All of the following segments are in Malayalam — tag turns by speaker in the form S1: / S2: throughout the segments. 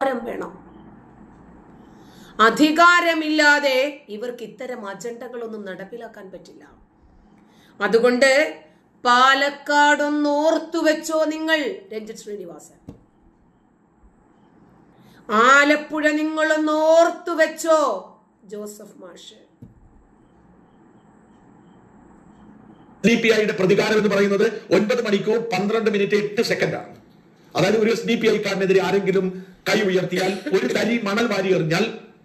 S1: അധികാരം വേണം. അധികാരമില്ലാതെ ഇവർക്ക് ഇത്തരം അജണ്ടകളൊന്നും നടപ്പിലാക്കാൻ പറ്റില്ല. അതുകൊണ്ട് പാലക്കാടൊന്ന് ഓർത്തു വെച്ചോ നിങ്ങൾ രഞ്ജിത് ശ്രീനിവാസൻ. ആലപ്പുഴ നിങ്ങളൊന്ന് ഓർത്തു വെച്ചോ ജോസഫ് മാഷ്.
S2: ഡി പി ഐയുടെ പ്രതികാരം എന്ന് പറയുന്നത് ഒൻപത് മണിക്കൂർ പന്ത്രണ്ട് മിനിറ്റ് എട്ട് സെക്കൻഡാണ് അതായത് ഒരു എസ് ഡി പി ഐക്കാരനെതിരെ ആരെങ്കിലും കൈ ഉയർത്തിയാൽ ഒരു തരി മണൽ വാരി എറിഞ്ഞാൽ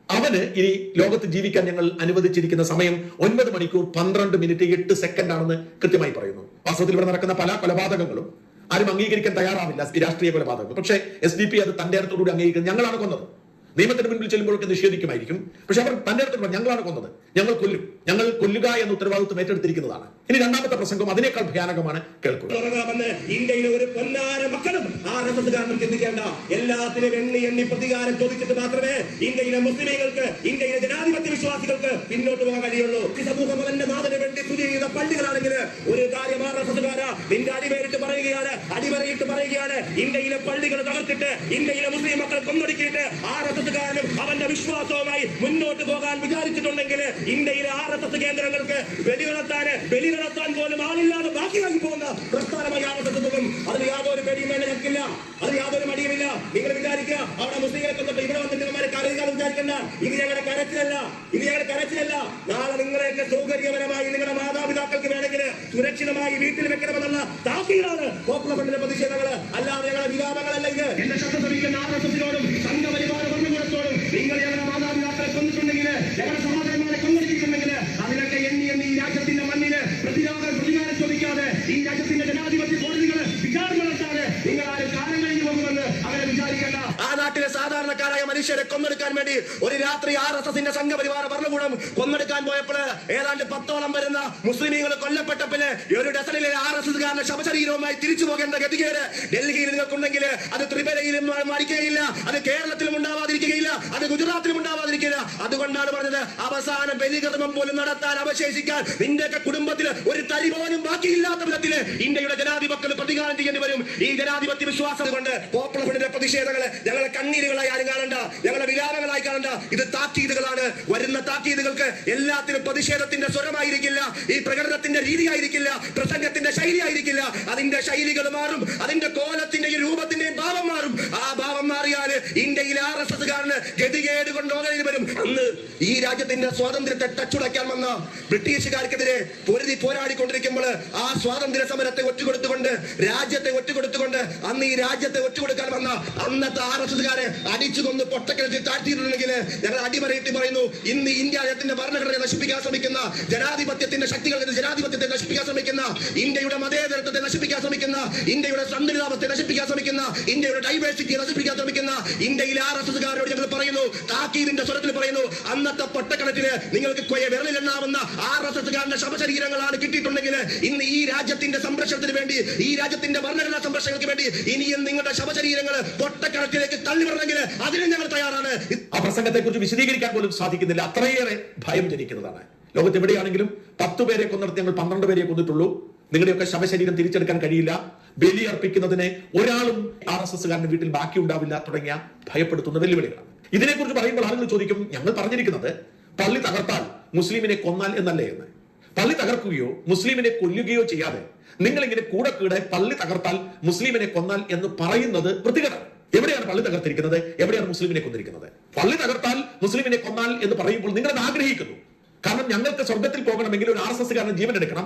S2: അവന് ഇനി ലോകത്ത് ജീവിക്കാൻ ഞങ്ങൾ അനുവദിച്ചിരിക്കുന്ന സമയം ഒൻപത് മണിക്കൂർ പന്ത്രണ്ട് മിനിറ്റ് എട്ട് സെക്കൻഡ് ആണെന്ന് കൃത്യമായി പറയുന്നു. വാസ്തവത്തിൽ ഇവിടെ നടക്കുന്ന പല കൊലപാതകങ്ങളും ആരും അംഗീകരിക്കാൻ തയ്യാറാവില്ല രാഷ്ട്രീയ കൊലപാതകങ്ങൾ. പക്ഷേ എസ് ഡി പി അത് തന്റെ അടുത്തോടുകൂടി അംഗീകരിക്കുന്നത് ഞങ്ങളാണ് കൊന്നത്. നിയമത്തിന് മുന്നിൽ ചെല്ലുമ്പോഴൊക്കെ നിഷേധിക്കുമായിരിക്കും. പക്ഷെ അവർ തന്റെ അടുത്തോട് ഞങ്ങളാണ് കൊന്നത്. ഞങ്ങൾ കൊല്ലും. ഞങ്ങൾ കൊല്ലുക എന്ന ഉത്തരവാദിത്വം ഏറ്റെടുത്തിരിക്കുന്നതാണ്. ഇനി രണ്ടാമത്തെ പ്രസംഗം അതിനേക്കാൾ ഭയാനകമാണ് കേൾക്കുക.
S3: ഇന്ത്യയിലെ ഒരു മക്കളും എണ്ണി എണ്ണി പ്രതികാരം മാത്രമേ പോകാൻ അവന്റെ ഒരു കാര്യം പറയുകയാണ് പറയുകയാണ്. തകർത്തിട്ട് മുസ്ലിം മക്കൾ കൊന്നൊടുക്കിയിട്ട് ആ രസത്തുകാരനും അവന്റെ വിശ്വാസവുമായി മുന്നോട്ട് പോകാൻ വിചാരിച്ചിട്ടുണ്ടെങ്കിൽ ഇന്ത്യയിലെ ആർ എസ് കേന്ദ്രങ്ങൾക്ക് ബലി നടത്താൻ ബലി നടത്താൻ പോലും ആളില്ലാതെ ബാക്കിയാക്കി പോകുന്ന പ്രസ്ഥാനമായി പോകും അതിന് യാതൊരു പേടിയും വേണ്ട ഞങ്ങൾക്കില്ല. അതിന് യാതൊരു മടിയുമില്ല നിങ്ങൾ വിചാരിക്കുക അവിടെ മുസ്ലിങ്ങളെ കൊന്നിട്ട് ഇവിടെ വന്നിട്ട് നമ്മുടെ കരയുകാലം വിചാരിക്കണ്ട. ഇത് ഞങ്ങളുടെ കരച്ചിലല്ല. ഇത് ഞങ്ങളുടെ കരച്ചിലല്ല. നാളെ നിങ്ങളെയൊക്കെ സൗകര്യപരമായി നിങ്ങളുടെ മാതാപിതാക്കൾക്ക് വേണമെങ്കിൽ സുരക്ഷിതമായി വീട്ടിൽ വെക്കണമെന്നുള്ള താക്കീലാണ് പോപ്പുലർ ഫ്രണ്ടിന്റെ പ്രതിഷേധങ്ങൾ അല്ലാതെ ഞങ്ങളുടെ വിലാപങ്ങളല്ല ഇത്. എന്റെ ശബ്ദം ശ്രമിക്കുന്ന ഈ രാജ്യത്തിന്റെ ജനാധിപത്യ കോടതികൾ വിചാരണ നടത്താതെ നിങ്ങൾ ആരും കാലം കഴിഞ്ഞു പോകുമെന്ന് അങ്ങനെ വിചാരിക്കണ്ട. ആ നാട്ടിലെ സാധാരണക്കാരായ മനുഷ്യരെ കൊന്നെടുക്കാൻ വേണ്ടി ഒരു രാത്രി ആർ എസ് എസിന്റെ സംഘപരിവാര ഭരണകൂടം കൊന്നെടുക്കാൻ പോയപ്പോൾ ഏതാണ്ട് പത്തോളം വരുന്ന മുസ്ലിമീങ്ങൾ കൊല്ലപ്പെട്ടപ്പോൾ ഒരു ഡസനിലെ ആർ എസ് എസ്കാരന്റെ ശവശരീരവുമായി തിരിച്ചു പോകേണ്ട ഗതികേട് ഡൽഹിയിൽ നിങ്ങൾക്കുണ്ടെങ്കിൽ അത് ത്രിപുരയിലും മരിക്കുകയില്ല അത് കേരളത്തിലും ഉണ്ടാവാതിരിക്കുകയില്ല അത് ഗുജറാത്തിലും ഉണ്ടാവാതിരിക്കില്ല അതുകൊണ്ടാണ് പറഞ്ഞത് അവസാന ബലികർമ്മം പോലും നടത്താൻ അവശേഷിക്കാൻ നിന്റെയൊക്കെ കുടുംബത്തിൽ തരി പോലും ബാക്കിയില്ലാത്ത വിധത്തിൽ ഇന്ത്യയുടെ ജനാധിപത്യം പ്രതികാരം ചെയ്യേണ്ടി വരും. ഈ ജനാധിപത്യ വിശ്വാസം കൊണ്ട് പോപ്പുലർ ഫ്രണ്ടിന്റെ പ്രതിഷേധങ്ങൾ ഞങ്ങളെ കണ്ണീരുകളായി ആരും കാണണ്ട ഞങ്ങളെ വിലാപങ്ങളായി കാണണ്ട. ഇത് താക്കീതുകളാണ്. വരുന്ന താക്കീതുകൾക്ക് എല്ലാത്തിനും പ്രതിഷേധത്തിന്റെ സ്വരമായിരിക്കില്ല. ഈ പ്രകടനത്തിന്റെ രീതിയായിരിക്കില്ല. പ്രസംഗത്തിന്റെ ശൈലിയായിരിക്കില്ല. അതിന്റെ ശൈലികൾ മാറും. അതിന്റെ കോലത്തിന്റെയും രൂപത്തിന്റെയും ഭാവം മാറും. ആ ഭാവം മാറിയാൽ ഇന്ത്യയിൽ ആർ എസ് എസ് കാരണം ഗതികേട് കൊണ്ട് വരും. അന്ന് ഈ രാജ്യത്തിന്റെ സ്വാതന്ത്ര്യത്തെ ടച്ചുടയ്ക്കാൻ വന്ന ബ്രിട്ടീഷുകാർക്കെതിരെ പൊരുതി പോരാടിക്കൊണ്ടിരിക്കുമ്പോൾ ആ സ്വാതന്ത്ര്യ സമരത്തെ ഒറ്റുകൊടുത്തുകൊണ്ട് രാജ്യത്തെ ഒറ്റുകൊടുത്തുകൊണ്ട് അന്ന് ഈ രാജ്യത്തെ ഒറ്റുകൊടുക്കാൻ വന്ന അന്നത്തെ ആർ എസ് എസ്കാരെ അടിച്ചു കൊന്ന് പൊട്ടക്കിഴച്ച് താഴ്ത്തിയിട്ടുണ്ടെങ്കിൽ ഞങ്ങൾ അടിമറയിട്ട് പറയുന്നു ഇന്ന് ഇന്ത്യ രാജ്യത്തിന്റെ ഭരണഘടനയെ നശിപ്പിക്കാൻ ശ്രമിക്കുന്ന ജനാധിപത്യത്തിന്റെ ശക്തികൾ ജനാധിപത്യത്തെ നശിപ്പിക്കാൻ ശ്രമിക്കുന്ന ഇന്ത്യയുടെ മതേതരത്വത്തെ നശിപ്പിക്കാൻ ശ്രമിക്കുന്ന ഇന്ത്യയുടെ സന്തുലിതാവസ്ഥയെ നശിപ്പിക്കാൻ ശ്രമിക്കുന്ന ഇന്ത്യയുടെ ഡൈവേഴ്സിറ്റിയെ നശിപ്പിക്കാൻ ശ്രമിക്കുന്ന ഇന്ത്യയിലെ ആർ എസ് എസ്കാരോട് ഞങ്ങൾ താക്കീതിന്റെ സ്വരത്തിൽ പറയുന്നു അന്നത്തെ പൊട്ടക്കണക്കിന് നിങ്ങൾക്ക് കൊയ വിരലിലെണ്ണാവുന്ന ആർ എസ് എസ്കാരന്റെ ശവശരീരങ്ങളാണ് കിട്ടിയിട്ടുണ്ടെങ്കിൽ ഇന്ന് ഈ രാജ്യത്തിന്റെ സംരക്ഷണത്തിന് വേണ്ടി ഈ രാജ്യത്തിന്റെ ഭരണഘടനാ സംരക്ഷണങ്ങൾക്ക് വേണ്ടി ഇനിയും നിങ്ങളുടെ ശവശരീരങ്ങൾ പൊട്ടക്കണക്കിലേക്ക് തള്ളിവിടണമെങ്കിൽ അതിനും ഞങ്ങൾ തയ്യാറാണ്.
S2: ആ പ്രസംഗത്തെ കുറിച്ച് വിശദീകരിക്കാൻ പോലും സാധിക്കുന്നില്ല. അത്രയേറെ ഭയം ജനിക്കുന്നതാണ്. ലോകത്ത് എവിടെയാണെങ്കിലും പത്ത് പേരെ കൊന്നിടത്ത് ഞങ്ങൾ പന്ത്രണ്ട് പേരെ കൊന്നിട്ടുള്ളൂ. നിങ്ങളുടെയൊക്കെ ശവശരീരം തിരിച്ചെടുക്കാൻ കഴിയില്ല. ബലി അർപ്പിക്കുന്നതിന് ഒരാളും ആർ എസ് എസ്കാരന്റെ വീട്ടിൽ ബാക്കി ഉണ്ടാവില്ല തുടങ്ങിയ ഭയപ്പെടുത്തുന്ന വെല്ലുവിളികളാണ്. ഇതിനെക്കുറിച്ച് പറയുമ്പോൾ ആളുകൾ ചോദിക്കും ഞങ്ങൾ പറഞ്ഞിരിക്കുന്നത് പള്ളി തകർത്താൽ മുസ്ലിമിനെ കൊന്നാൽ എന്നല്ലേ എന്ന്. പള്ളി തകർക്കുകയോ മുസ്ലിമിനെ കൊല്ലുകയോ ചെയ്യാതെ നിങ്ങൾ ഇങ്ങനെ കൂടെ കൂടെ പള്ളി തകർത്താൽ മുസ്ലിമിനെ കൊന്നാൽ എന്ന് പറയുന്നത് വൃത്തികേടാണ്. എവിടെയാണ് പള്ളി തകർത്തിരിക്കുന്നത്? എവിടെയാണ് മുസ്ലിമിനെ കൊന്നിരിക്കുന്നത്? പള്ളി തകർത്താൽ മുസ്ലിമിനെ കൊന്നാൽ എന്ന് പറയുമ്പോൾ നിങ്ങൾ അത് ആഗ്രഹിക്കുന്നു. കാരണം ഞങ്ങൾക്ക് സ്വർഗത്തിൽ പോകണമെങ്കിൽ ഒരു ആർ എസ് എസ് ജീവൻ എടുക്കണം.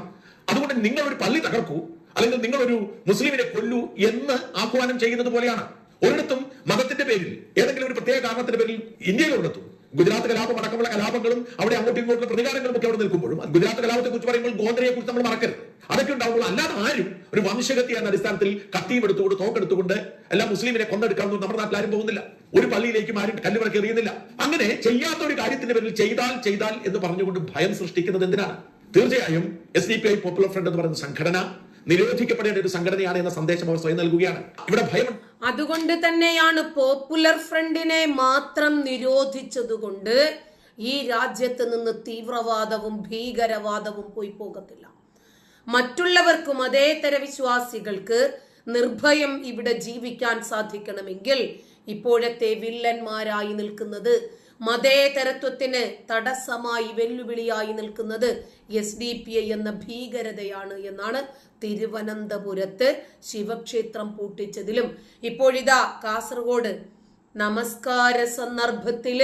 S2: അതുകൊണ്ട് നിങ്ങൾ ഒരു പള്ളി തകർക്കൂ അല്ലെങ്കിൽ നിങ്ങൾ ഒരു മുസ്ലിമിനെ കൊല്ലൂ എന്ന് ആഹ്വാനം ചെയ്യുന്നത് പോലെയാണ്. ഒരിടത്തും മതത്തിന്റെ പേരിൽ ഏതെങ്കിലും ഒരു പ്രത്യേക കാരണത്തിന്റെ പേരിൽ ഇന്ത്യയിൽ ഒരിടത്തും ഗുജറാത്ത് കലാപം അടക്കമുള്ള കലാപങ്ങളും അവിടെ അങ്ങോട്ടും ഇങ്ങോട്ടും പ്രതികാരങ്ങളും ഒക്കെ അവിടെ നിൽക്കുമ്പോഴും ഗുജറാത്ത് കലാപത്തെ കുറിച്ച് പറയുമ്പോൾ ഗോന്ദ്രയെ കുറിച്ച് നമ്മൾ മറക്കരുത്. അതൊക്കെ ഉണ്ടാവുള്ളൂ അല്ലാതെ ആരും ഒരു വംശഗതി എന്ന അടിസ്ഥാനത്തിൽ കത്തിയും എടുത്തുകൊണ്ട് തോക്കെടുത്തുകൊണ്ട് എല്ലാ മുസ്ലിമിനെ കൊന്നെടുക്കാമെന്ന് നമ്മുടെ നാട്ടിൽ ആരും പോകുന്നില്ല. ഒരു പള്ളിയിലേക്കും ആരും കല്ലുവിളക്ക് എറിയുന്നില്ല. അങ്ങനെ ചെയ്യാത്ത ഒരു കാര്യത്തിന്റെ പേരിൽ ചെയ്താൽ ചെയ്താൽ എന്ന് പറഞ്ഞുകൊണ്ട് ഭയം സൃഷ്ടിക്കുന്നത് എന്തിനാണ്? തീർച്ചയായും S D P I popular front എന്ന് പറയുന്ന സംഘടന നിരോധിക്കപ്പെടേണ്ട ഒരു സംഘടനയാണ് എന്ന സന്ദേശം അവർ സ്വയം നൽകുകയാണ്. ഇവിടെ ഭയം
S1: അതുകൊണ്ട് തന്നെയാണ് പോപ്പുലർ ഫ്രണ്ടിനെ മാത്രം നിരോധിച്ചതുകൊണ്ട് ഈ രാജ്യത്ത് നിന്ന് തീവ്രവാദവും ഭീകരവാദവും പോയി പോകത്തില്ല. മറ്റുള്ളവർക്കും അതേ തര വിശ്വാസികൾക്ക് നിർഭയം ഇവിടെ ജീവിക്കാൻ സാധിക്കണമെങ്കിൽ ഇപ്പോഴത്തെ വില്ലന്മാരായി നിൽക്കുന്നത് മതേതരത്വത്തിന് തടസ്സമായി വെല്ലുവിളിയായി നിൽക്കുന്നത് എസ് ഡി പി ഐ എന്ന ഭീകരതയാണ് എന്നാണ് തിരുവനന്തപുരത്ത് ശിവക്ഷേത്രം പൂട്ടിച്ചതിലും. ഇപ്പോഴിതാ കാസർഗോഡ് നമസ്കാര സന്ദർഭത്തിൽ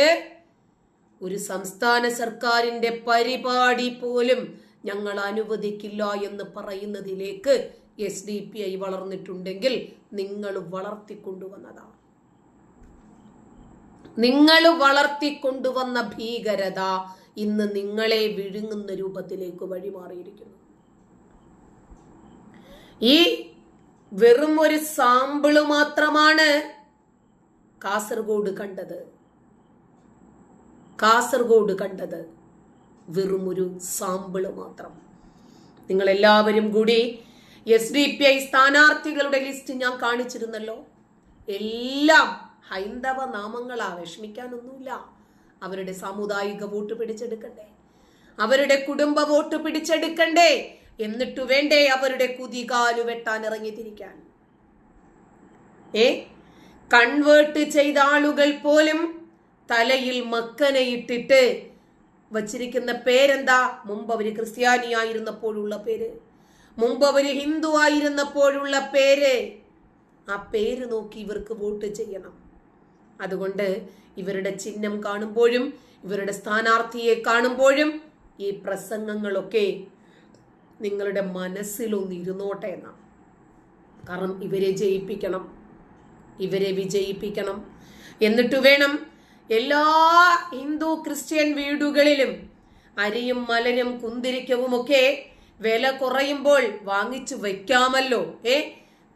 S1: ഒരു സംസ്ഥാന സർക്കാരിന്റെ പരിപാടി പോലും ഞങ്ങൾ അനുവദിക്കില്ല എന്ന് പറയുന്നതിലേക്ക് എസ് ഡി പി ഐ വളർന്നിട്ടുണ്ടെങ്കിൽ നിങ്ങൾ വളർത്തിക്കൊണ്ടുവന്നതാണ്. നിങ്ങൾ വളർത്തിക്കൊണ്ടുവന്ന ഭീകരത ഇന്ന് നിങ്ങളെ വിഴുങ്ങുന്ന രൂപത്തിലേക്ക് വഴിമാറിയിരിക്കുന്നു. ഈ വെറും ഒരു സാമ്പിൾ മാത്രമാണ് കാസർഗോഡ് കണ്ടത്. കാസർഗോഡ് കണ്ടത് വെറും ഒരു സാമ്പിൾ മാത്രം. നിങ്ങൾ എല്ലാവരും കൂടി എസ് ഡി പി ഐ സ്ഥാനാർത്ഥികളുടെ ലിസ്റ്റ് ഞാൻ കാണിച്ചിരുന്നല്ലോ. എല്ലാം ഹൈന്ദവ നാമങ്ങളാ വിഷമിക്കാനൊന്നുമില്ല. അവരുടെ സാമുദായിക വോട്ട് പിടിച്ചെടുക്കണ്ടേ? അവരുടെ കുടുംബ വോട്ട് പിടിച്ചെടുക്കണ്ടേ? എന്നിട്ടു വേണ്ടേ അവരുടെ കുതികാലു വെട്ടാൻ ഇറങ്ങിത്തിരിക്കാൻ ഏ? കൺവേർട്ട് ചെയ്ത ആളുകൾ പോലും തലയിൽ മക്കനയിട്ടിട്ട് വച്ചിരിക്കുന്ന പേരെന്താ? മുമ്പ് അവർ ക്രിസ്ത്യാനിയായിരുന്നപ്പോഴുള്ള പേര്. മുമ്പ് അവർ ഹിന്ദു ആയിരുന്നപ്പോഴുള്ള പേര്. ആ പേര് നോക്കി ഇവർക്ക് വോട്ട് ചെയ്യണം. അതുകൊണ്ട് ഇവരുടെ ചിഹ്നം കാണുമ്പോഴും ഇവരുടെ സ്ഥാനാർത്ഥിയെ കാണുമ്പോഴും ഈ പ്രസംഗങ്ങളൊക്കെ നിങ്ങളുടെ മനസ്സിലൊന്ന് ഇരുന്നോട്ടെ എന്നാണ്. കാരണം ഇവരെ ജയിപ്പിക്കണം ഇവരെ വിജയിപ്പിക്കണം. എന്നിട്ട് വേണം എല്ലാ ഹിന്ദു ക്രിസ്ത്യൻ വീടുകളിലും അരിയും മലരും കുന്തിരിക്കവും ഒക്കെ വില കുറയുമ്പോൾ വാങ്ങിച്ചു വയ്ക്കാമല്ലോ. ഏ?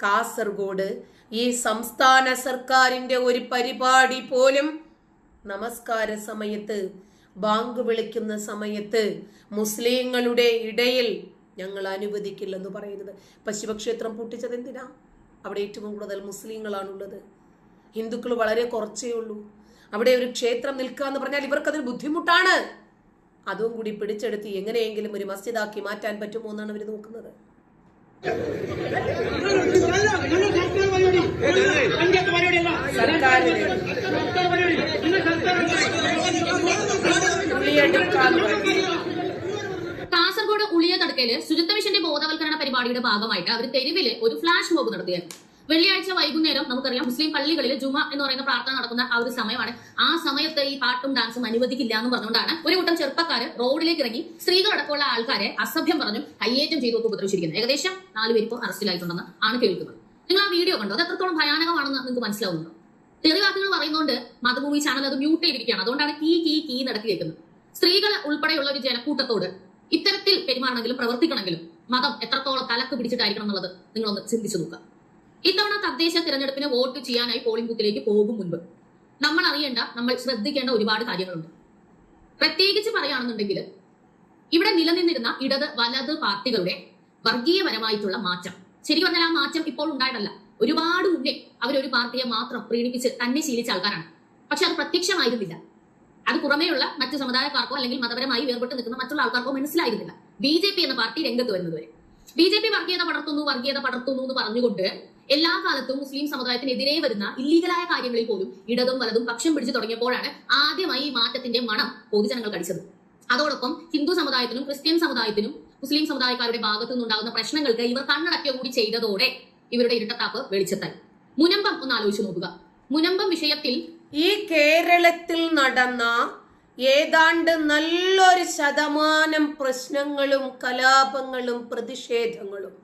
S1: കാസർഗോഡ് ഈ സംസ്ഥാന സർക്കാരിന്റെ ഒരു പരിപാടി പോലും നമസ്കാര സമയത്ത് ബാങ്ക് വിളിക്കുന്ന സമയത്ത് മുസ്ലിങ്ങളുടെ ഇടയിൽ ഞങ്ങൾ അനുവദിക്കില്ലെന്ന് പറയുന്നത്. പശുപക്ഷേത്രം പൂട്ടിച്ചത് എന്തിനാ? അവിടെ ഏറ്റവും കൂടുതൽ മുസ്ലിങ്ങളാണുള്ളത്. ഹിന്ദുക്കൾ വളരെ കുറച്ചേ ഉള്ളൂ. അവിടെ ഒരു ക്ഷേത്രം നിൽക്കുക എന്ന് പറഞ്ഞാൽ ഇവർക്കതൊരു ബുദ്ധിമുട്ടാണ്. അതും കൂടി പിടിച്ചെടുത്ത് എങ്ങനെയെങ്കിലും ഒരു മസ്ജിദാക്കി മാറ്റാൻ പറ്റുമോ എന്നാണ് അവർ നോക്കുന്നത്.
S4: കാസർഗോഡ് ഉളിയ തടുക്കയിൽ ശുചിത്വ മിഷന്റെ ബോധവൽക്കരണ പരിപാടിയുടെ ഭാഗമായിട്ട് അവർ തെരുവിൽ ഒരു ഫ്ലാഷ് മോബ് നടത്തിയായിരുന്നു. വെള്ളിയാഴ്ച വൈകുന്നേരം നമുക്കറിയാം മുസ്ലിം പള്ളികളിൽ ജുമ എന്ന് പറയുന്ന പ്രാർത്ഥന നടക്കുന്ന ആ ഒരു സമയമാണ്. ആ സമയത്ത് ഈ പാട്ടും ഡാൻസും അനുവദിക്കില്ല എന്ന് പറഞ്ഞുകൊണ്ടാണ് ഒരു കൂട്ടം ചെറുപ്പക്കാർ റോഡിലേക്ക് ഇറങ്ങി സ്ത്രീകളടക്കമുള്ള ആൾക്കാരെ അസഭ്യം പറഞ്ഞു കയ്യേറ്റം ചെയ്തു ഉപദ്രവിച്ചിരിക്കുന്നത് ഏകദേശം നാല് പേര് ഇപ്പോൾ അറസ്റ്റിലായിട്ടുണ്ടെന്ന് ആണ് കേൾക്കുന്നത്. നിങ്ങൾ ആ വീഡിയോ കണ്ടോ? അത് എത്രത്തോളം ഭയാനകമാണെന്ന് നിങ്ങൾക്ക് മനസ്സിലാവുന്നുണ്ടോ? തെറിവാക്കുകൾ പറയുന്നതുകൊണ്ട് മതഭൂമി ചാനൽ അത് മ്യൂട്ട് ചെയ്തിരിക്കുകയാണ്. അതുകൊണ്ടാണ് കീ കീ കീ നടത്തി കേൾക്കുന്നത്. സ്ത്രീകൾ ഉൾപ്പെടെയുള്ള ഒരു ജനക്കൂട്ടത്തോട് ഇത്തരത്തിൽ പെരുമാറണമെങ്കിലും പ്രവർത്തിക്കണമെങ്കിലും മതം എത്രത്തോളം തലക്ക് പിടിച്ചിട്ടായിരിക്കണം എന്നുള്ളത് നിങ്ങളൊന്ന് ചിന്തിച്ചു നോക്കുക. ഇത്തവണ തദ്ദേശ തിരഞ്ഞെടുപ്പിന് വോട്ട് ചെയ്യാനായി പോളിംഗ് ബൂത്തിലേക്ക് പോകും മുൻപ് നമ്മൾ അറിയേണ്ട നമ്മൾ ശ്രദ്ധിക്കേണ്ട ഒരുപാട് കാര്യങ്ങളുണ്ട്. പ്രത്യേകിച്ച് പറയുകയാണെന്നുണ്ടെങ്കിൽ ഇവിടെ നിലനിന്നിരുന്ന ഇടത് വലത് പാർട്ടികളുടെ വർഗീയപരമായിട്ടുള്ള മാറ്റം. ശരി പറഞ്ഞാൽ ആ മാറ്റം ഇപ്പോൾ ഉണ്ടായിട്ടല്ല ഒരുപാട് മുന്നേ അവരൊരു പാർട്ടിയെ മാത്രം പ്രീണിപ്പിച്ച് തന്നെ ശീലിച്ച ആൾക്കാരാണ്. പക്ഷെ അത് പ്രത്യക്ഷമായിരുന്നില്ല. അത് പുറമേയുള്ള മറ്റ് സമുദായക്കാർക്കോ അല്ലെങ്കിൽ മതപരമായി വേർപെട്ട് നിൽക്കുന്ന മറ്റുള്ള ആൾക്കാർക്കോ മനസ്സിലായിരുന്നില്ല. ബി ജെ പി എന്ന പാർട്ടി രംഗത്ത് വരുന്നതുവരെ. ബി ജെ പി വർഗീയത പടർത്തുന്നു വർഗീയത പടർത്തുന്നു എന്ന് പറഞ്ഞുകൊണ്ട് എല്ലാ കാലത്തും മുസ്ലിം സമുദായത്തിനെതിരെ വരുന്ന ഇല്ലീഗലായ കാര്യങ്ങളിൽ പോലും ഇടതും വലതും പക്ഷം പിടിച്ചു തുടങ്ങിയപ്പോഴാണ് ആദ്യമായി ഈ മാറ്റത്തിന്റെ മണം പൊതുജനങ്ങൾ കടിച്ചത് അതോടൊപ്പം ഹിന്ദു സമുദായത്തിനും ക്രിസ്ത്യൻ സമുദായത്തിനും മുസ്ലിം സമുദായക്കാരുടെ ഭാഗത്തു നിന്നുണ്ടാകുന്ന പ്രശ്നങ്ങൾക്ക് ഇവർ കണ്ണടക്കുക കൂടി ചെയ്തതോടെ ഇവരുടെ ഇരട്ടത്താപ്പ് വെളിച്ചെത്താൻ മുനമ്പം ഒന്ന് ആലോചിച്ച് നോക്കുക. മുനമ്പം വിഷയത്തിൽ
S1: ഈ കേരളത്തിൽ നടന്ന ഏതാണ്ട് നല്ലൊരു ശതമാനം പ്രശ്നങ്ങളും കലാപങ്ങളും പ്രതിഷേധങ്ങളും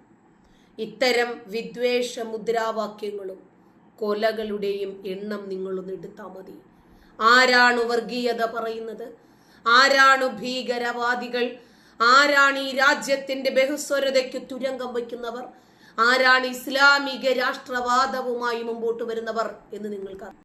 S1: ഇത്തരം വിദ്വേഷ മുദ്രാവാക്യങ്ങളും കൊലകളുടെയും എണ്ണം നിങ്ങളൊന്ന് എടുത്താൽ മതി. ആരാണ് വർഗീയത പറയുന്നത്? ആരാണ് ഭീകരവാദികൾ? ആരാണ് ഈ രാജ്യത്തിന്റെ ബഹുസ്വരതയ്ക്ക് തുരങ്കം വയ്ക്കുന്നവർ? ആരാണ് ഇസ്ലാമിക രാഷ്ട്രവാദവുമായി മുമ്പോട്ട് വരുന്നവർ എന്ന് നിങ്ങൾക്ക്